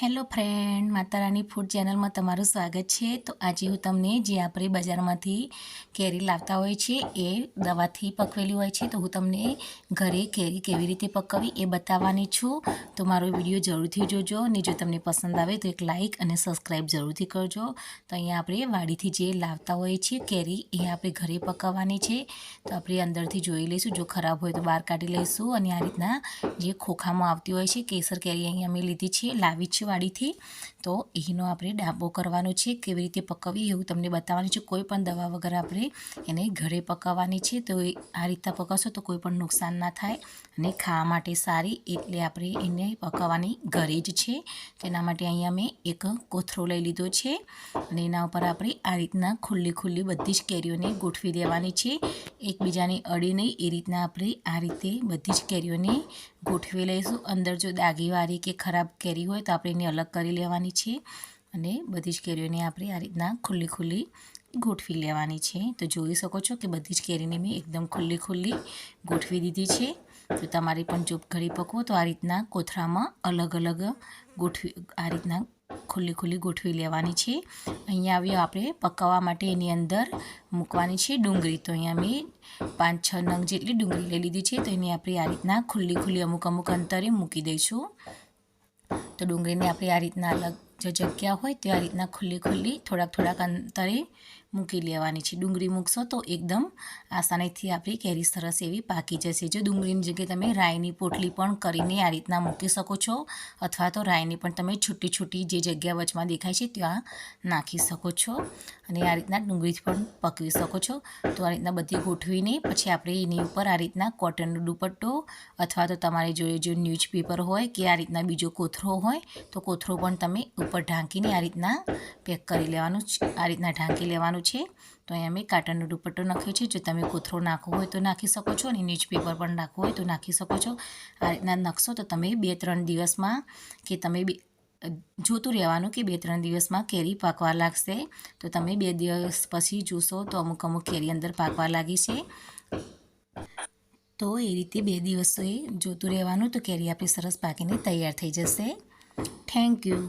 Hello friend, માતારાની food ચેનલમાં તમારું સ્વાગત છે. તો આજે હું તમને જે આપણે બજારમાંથી કેરી લાવતા હોય છે, એ દવાથી પકવેલી હોય છે, તો હું તમને ઘરે કેરી કેવી રીતે પકવવી એ બતાવવાની છું. તો મારો વીડિયો જરૂરથી જોજો અને જો તમને પસંદ આવે તો એક લાઇક અને સબસ્ક્રાઈબ જરૂરથી કરજો. તો અહીંયા આપણે વાડીથી જે લાવતા હોઈએ છીએ કેરી, એ આપણે ઘરે પકવવાની છે. તો આપણે અંદરથી જોઈ લઈશું, જો ખરાબ હોય તો બહાર કાઢી લઈશું અને આ રીતના જે ખોખામાં આવતી હોય છે, કેસર કેરી અહીંયા મેં લીધી છે, લાવી છે વાડીથી તો એનો આપણે ડાબો કરવાનો છે. કેવી રીતે પકવવી એવું તમને બતાવવાનું છે. કોઈ પણ દવા વગર આપણે એને ઘરે પકાવવાની છે. તો આ રીતના પકાવશો તો કોઈ પણ નુકસાન ના થાય અને ખાવા માટે સારી એટલે આપણે એને પકાવવાની ઘરે જ છે. તેના માટે અહીંયા મેં એક કોથરો લઈ લીધો છે અને એના ઉપર આપણે આ રીતના ખુલ્લી ખુલ્લી બધી જ કેરીઓને ગોઠવી દેવાની છે. એકબીજાની અડી નહીં, એ રીતના આપણે આ રીતે બધી જ કેરીઓને ગોઠવી લઈશું. અંદર જો દાગીવાળી કે ખરાબ કેરી હોય તો આપણે એને અલગ કરી લેવાની છે અને બધી જ કેરીઓને આપણે આ રીતના ખુલ્લી ખુલ્લી ગોઠવી લેવાની છે. તો જોઈ શકો છો કે બધી જ કેરીને મેં એકદમ ખુલ્લી ખુલ્લી ગોઠવી દીધી છે. તો તમારે પણ જો ઘડી પકવો તો આ રીતના કોથળામાં અલગ અલગ ગોઠવી, આ રીતના ખુલ્લી ખુલ્લી ગોઠવી લેવાની છે. અહીંયા આવ્યો આપણે પકાવવા માટે એની અંદર મૂકવાની છે ડુંગળી. તો અહીંયા મેં પાંચ, છ નંગ જેટલી ડુંગળી લઈ લીધી છે. તો એની આપણે આ રીતના ખુલ્લી ખુલ્લી અમુક અમુક અંતરે મૂકી દઈશું. તો ડુંગળીને આપણે આ રીતના અલગ જે જગ્યા હોય તો આ રીતના ખુલ્લી ખુલ્લી થોડાક થોડાક અંતરે મૂકી લેવાની છે. ડુંગળી મૂકશો તો એકદમ આસાનીથી આપણી કેરી સરસ એવી પાકી જશે. જો ડુંગળીની જગ્યાએ તમે રાઈની પોટલી પણ કરીને આ રીતના મૂકી શકો છો, અથવા તો રાઈની પણ તમે છૂટી છૂટી જે જગ્યા વચમાં દેખાય છે ત્યાં નાખી શકો છો અને આ રીતના ડુંગળી પણ પકવી શકો છો. તો આ રીતના બધી ગોઠવીને પછી આપણે એની ઉપર આ રીતના કોટનનો દુપટ્ટો અથવા તો તમારે જોઈએ જો ન્યૂઝપેપર હોય કે આ રીતના બીજો કોથરો હોય તો કોથરો પણ તમે ઉપર ઢાંકીને આ રીતના પેક કરી લેવાનું આ રીતના ઢાંકી લેવાનું છે. તો અહીંયા મેં કાટનનો દુપટ્ટો નાખ્યો છે. જો તમે કોથરો નાખવો હોય તો નાખી શકો છો અને ન્યૂઝપેપર પણ નાખવું હોય તો નાખી શકો છો. આ રીતના નાખશો તો તમે બે ત્રણ દિવસમાં કે તમે બે, જોતું રહેવાનું કે બે ત્રણ દિવસમાં કેરી પાકવા લાગશે. તો તમે બે દિવસ પછી જોશો તો અમુક અમુક કેરી અંદર પાકવા લાગી છે. તો એ રીતે બે દિવસે જોતું રહેવાનું તો કેરી આપણી સરસ પાકીને તૈયાર થઈ જશે. Thank you.